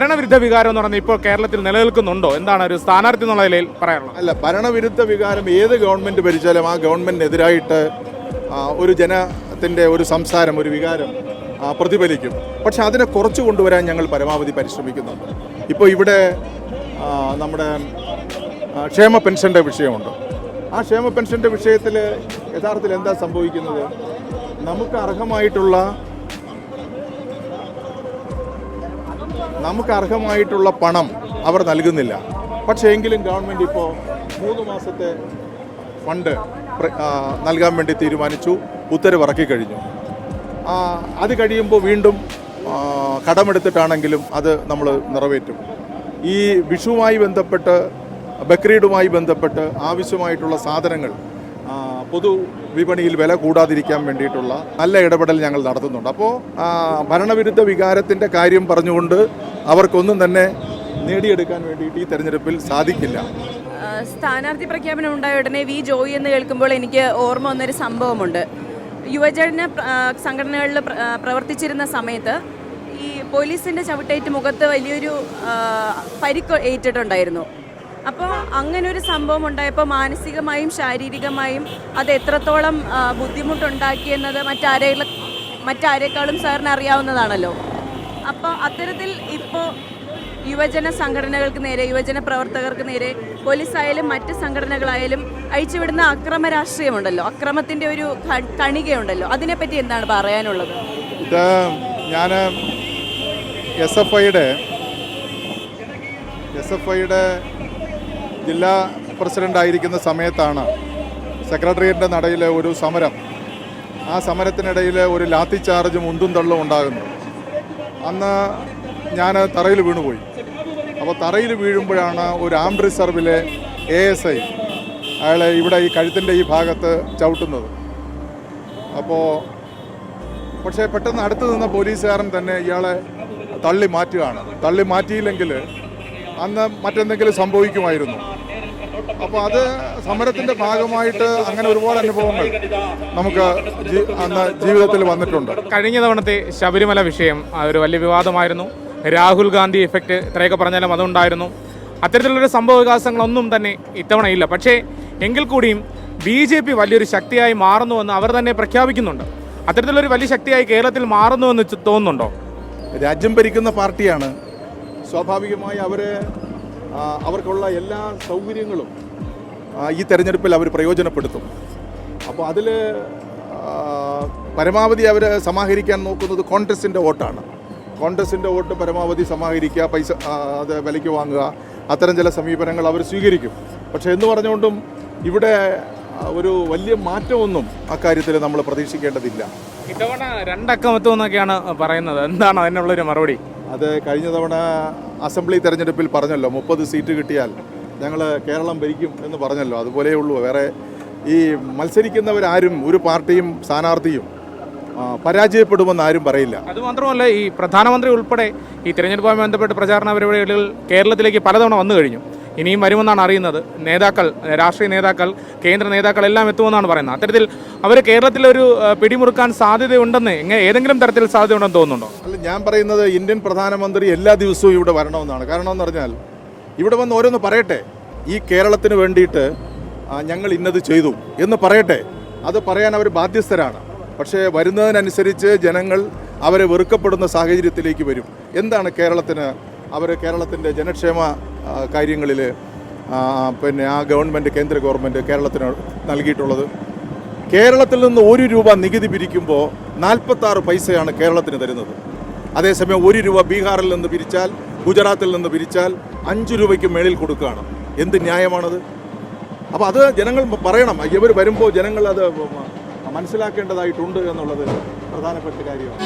ഭരണവിരുദ്ധ വികാരം എന്ന് പറഞ്ഞാൽ ഇപ്പോൾ കേരളത്തിൽ നിലനിൽക്കുന്നുണ്ടോ? എന്താണ് ഒരു സ്ഥാനാർത്ഥി എന്നുള്ള നിലയിൽ പറയാനുള്ളത്? അല്ല ഭരണവിരുദ്ധ വികാരം ഏത് ഗവൺമെന്റ് ഭരിച്ചാലും ആ ഗവൺമെന്റിനെതിരായിട്ട് ഒരു ജനത്തിന്റെ ഒരു സംസാരം ഒരു വികാരം പ്രതിഫലിക്കും. പക്ഷെ അതിനെ കുറച്ച് കൊണ്ടുവരാൻ ഞങ്ങൾ പരമാവധി പരിശ്രമിക്കുന്നുണ്ട്. ഇപ്പോൾ ഇവിടെ നമ്മുടെ ക്ഷേമ പെൻഷന്റെ വിഷയമുണ്ട്. ആ ക്ഷേമ പെൻഷന്റെ വിഷയത്തിൽ യഥാർത്ഥത്തിൽ എന്താ സംഭവിക്കുന്നത്? നമുക്ക് അർഹമായിട്ടുള്ള നമുക്ക് അർഹമായിട്ടുള്ള പണം അവർ നൽകുന്നില്ല. പക്ഷേ എങ്കിലും ഗവൺമെന്റ് ഇപ്പോൾ മൂന്ന് മാസത്തെ ഫണ്ട് നൽകാൻ വേണ്ടി തീരുമാനിച്ചു ഉത്തരവിറക്കി കഴിഞ്ഞു. അത് കഴിയുമ്പോൾ വീണ്ടും കടമെടുത്തിട്ടാണെങ്കിലും അത് നമ്മൾ നിറവേറ്റും. ഈ വിഷുവുമായി ബന്ധപ്പെട്ട് ബക്രീഡുമായി ബന്ധപ്പെട്ട് ആവശ്യമായിട്ടുള്ള സാധനങ്ങൾ പൊതു വിപണിയിൽ വില കൂടാതിരിക്കാൻ വേണ്ടിയിട്ടുള്ള നല്ല ഇടപെടൽ ഞങ്ങൾ നടത്തുന്നുണ്ട്. അപ്പോൾ ഭരണവിരുദ്ധ വികാരത്തിന്റെ കാര്യം പറഞ്ഞുകൊണ്ട് അവർക്കൊന്നും തന്നെ നേടിയെടുക്കാൻ വേണ്ടിയിട്ട് ഈ തെരഞ്ഞെടുപ്പിൽ സാധിക്കില്ല. സ്ഥാനാർത്ഥി പ്രഖ്യാപനം ഉണ്ടായ ഉടനെ വി ജോയി എന്ന് കേൾക്കുമ്പോൾ എനിക്ക് ഓർമ്മ വന്നൊരു സംഭവമുണ്ട്. യുവജന സംഘടനകളിൽ പ്രവർത്തിച്ചിരുന്ന സമയത്ത് ഈ പോലീസിന്റെ ചവിട്ടേറ്റ് മുഖത്ത് വലിയൊരു പരിക്ക് ഏറ്റിട്ടുണ്ടായിരുന്നു. അപ്പോൾ അങ്ങനെ ഒരു സംഭവം ഉണ്ടായപ്പോൾ മാനസികമായും ശാരീരികമായും അത് എത്രത്തോളം ബുദ്ധിമുട്ടുണ്ടാക്കിയെന്നത് മറ്റാരെ മറ്റാരേക്കാളും സാറിന് അറിയാവുന്നതാണല്ലോ. അപ്പോൾ അത്തരത്തിൽ ഇപ്പോൾ യുവജന സംഘടനകൾക്ക് നേരെ യുവജന പ്രവർത്തകർക്ക് നേരെ പോലീസായാലും മറ്റ് സംഘടനകളായാലും അയച്ചുവിടുന്ന അക്രമ രാഷ്ട്രീയമുണ്ടല്ലോ അക്രമത്തിന്റെ ഒരു കണികയുണ്ടല്ലോ. അതിനെപ്പറ്റി എന്താണ് പറയാനുള്ളത്? ഇത് ഞാൻ എസ് എഫ് ഐയുടെ എസ് എഫ് ഐയുടെ ജില്ലാ പ്രസിഡന്റായിരിക്കുന്ന സമയത്താണ് സെക്രട്ടേറിയറ്റിന്റെ നടയിൽ ഒരു സമരം. ആ സമരത്തിനിടയിൽ ഒരു ലാത്തി ചാർജും ഉന്തും തള്ളും ഉണ്ടാകുന്നു. അന്ന് ഞാൻ തറയിൽ വീണുപോയി. അപ്പോൾ തറയിൽ വീഴുമ്പോഴാണ് ഒരു ആംഡ് റിസർവിലെ എ എസ് ഐ അയാളെ ഇവിടെ ഈ കഴുത്തിന്റെ ഈ ഭാഗത്ത് ചവിട്ടുന്നത്. അപ്പോൾ പക്ഷേ പെട്ടെന്ന് അടുത്ത് നിന്ന പോലീസുകാരൻ തന്നെ ഇയാളെ തള്ളി മാറ്റുകയാണ് തള്ളി മാറ്റിയില്ലെങ്കിൽ അന്ന് മറ്റെന്തെങ്കിലും സംഭവിക്കുമായിരുന്നു. അപ്പോൾ അത് സമരത്തിന്റെ ഭാഗമായിട്ട് അങ്ങനെ ഒരുപാട് അനുഭവങ്ങൾ നമുക്ക് അന്ന് ജീവിതത്തിൽ വന്നിട്ടുണ്ട്. കഴിഞ്ഞ തവണത്തെ ശബരിമല വിഷയം ഒരു വലിയ വിവാദമായിരുന്നു. രാഹുൽ ഗാന്ധി എഫക്റ്റ് ഇത്രയൊക്കെ പറഞ്ഞാലും അതുണ്ടായിരുന്നു. അത്തരത്തിലുള്ളൊരു സംഭവ വികാസങ്ങളൊന്നും തന്നെ ഇത്തവണ ഇല്ല. പക്ഷേ എങ്കിൽ കൂടിയും ബി ജെ പി വലിയൊരു ശക്തിയായി മാറുന്നുവെന്ന് അവർ തന്നെ പ്രഖ്യാപിക്കുന്നുണ്ട്. അത്തരത്തിലൊരു വലിയ ശക്തിയായി കേരളത്തിൽ മാറുന്നുവെന്ന് തോന്നുന്നുണ്ടോ? രാജ്യം ഭരിക്കുന്ന പാർട്ടിയാണ്. സ്വാഭാവികമായി അവർ അവർക്കുള്ള എല്ലാ സൗകര്യങ്ങളും ഈ തെരഞ്ഞെടുപ്പിൽ അവർ പ്രയോജനപ്പെടുത്തും. അപ്പോൾ അതിൽ പരമാവധി അവർ സമാഹരിക്കാൻ നോക്കുന്നത് കോൺഗ്രസിന്റെ വോട്ടാണ്. കോൺഗ്രസിന്റെ വോട്ട് പരമാവധി സമാഹരിക്കുക പൈസ അത് വിലയ്ക്ക് വാങ്ങുക അത്തരം ചില സമീപനങ്ങൾ അവർ സ്വീകരിക്കും. പക്ഷേ എന്ന് പറഞ്ഞുകൊണ്ടും ഇവിടെ ഒരു വലിയ മാറ്റമൊന്നും അക്കാര്യത്തിൽ നമ്മൾ പ്രതീക്ഷിക്കേണ്ടതില്ല. ഇത്തവണ രണ്ടക്കം എന്നൊക്കെയാണ് പറയുന്നത്. എന്താണ് അതിനുള്ളൊരു മറുപടി? അത് കഴിഞ്ഞ തവണ അസംബ്ലി തെരഞ്ഞെടുപ്പിൽ പറഞ്ഞല്ലോ മുപ്പത് സീറ്റ് കിട്ടിയാൽ. ഞങ്ങൾ കേരളം ഭരിക്കും എന്ന് പറഞ്ഞല്ലോ. അതുപോലെ ഉള്ളൂ. വേറെ ഈ മത്സരിക്കുന്നവരാരും ഒരു പാർട്ടിയും സ്ഥാനാർത്ഥിയും പരാജയപ്പെടുമെന്ന് ആരും പറയില്ല. അതുമാത്രമല്ല ഈ പ്രധാനമന്ത്രി ഉൾപ്പെടെ ഈ തിരഞ്ഞെടുപ്പുമായി ബന്ധപ്പെട്ട് പ്രചാരണ പരിപാടികൾ കേരളത്തിലേക്ക് പലതവണ വന്നു കഴിഞ്ഞു. ഇനിയും വരുമെന്നാണ് അറിയുന്നത്. നേതാക്കൾ രാഷ്ട്രീയ നേതാക്കൾ കേന്ദ്ര നേതാക്കൾ എല്ലാം എത്തുമെന്നാണ് പറയുന്നത്. അത്തരത്തിൽ അവർ കേരളത്തിലൊരു ഒരു പിടിമുറുക്കാൻ സാധ്യതയുണ്ടെന്ന് ഏതെങ്കിലും തരത്തിൽ സാധ്യതയുണ്ടെന്ന് തോന്നുന്നുണ്ടോ? അല്ല ഞാൻ പറയുന്നത് ഇന്ത്യൻ പ്രധാനമന്ത്രി എല്ലാ ദിവസവും ഇവിടെ വരണമെന്നാണ്. കാരണം എന്ന് പറഞ്ഞാൽ ഇവിടെ വന്ന് ഓരോന്ന് പറയട്ടെ. ഈ കേരളത്തിന് വേണ്ടിയിട്ട് ഞങ്ങൾ ഇന്നത് ചെയ്തു എന്ന് പറയട്ടെ. അത് പറയാൻ അവർ ബാധ്യസ്ഥരാണ്. പക്ഷേ വരുന്നതിനനുസരിച്ച് ജനങ്ങൾ അവരെ വെറുക്കപ്പെടുന്ന സാഹചര്യത്തിലേക്ക് വരും. എന്താണ് കേരളത്തിന് അവർ കേരളത്തിന്റെ ജനക്ഷേമ കാര്യങ്ങളിൽ പിന്നെ ആ ഗവൺമെന്റ് കേന്ദ്ര ഗവൺമെന്റ് കേരളത്തിന് നൽകിയിട്ടുള്ളത്? കേരളത്തിൽ നിന്ന് ഒരു രൂപ നികുതി പിരിക്കുമ്പോൾ നാൽപ്പത്താറ് പൈസയാണ് കേരളത്തിന് തരുന്നത്. അതേസമയം ഒരു രൂപ ബീഹാറിൽ നിന്ന് പിരിച്ചാൽ ഗുജറാത്തിൽ നിന്ന് പിരിച്ചാൽ അഞ്ച് രൂപയ്ക്ക് മേളിൽ കൊടുക്കുകയാണ്. എന്ത് ന്യായമാണത്? അപ്പോൾ അത് ജനങ്ങൾ പറയണം. ഇവർ വരുമ്പോൾ ജനങ്ങൾ അത് മനസ്സിലാക്കേണ്ടതായിട്ടുണ്ട് എന്നുള്ളത് പ്രധാനപ്പെട്ട കാര്യമാണ്.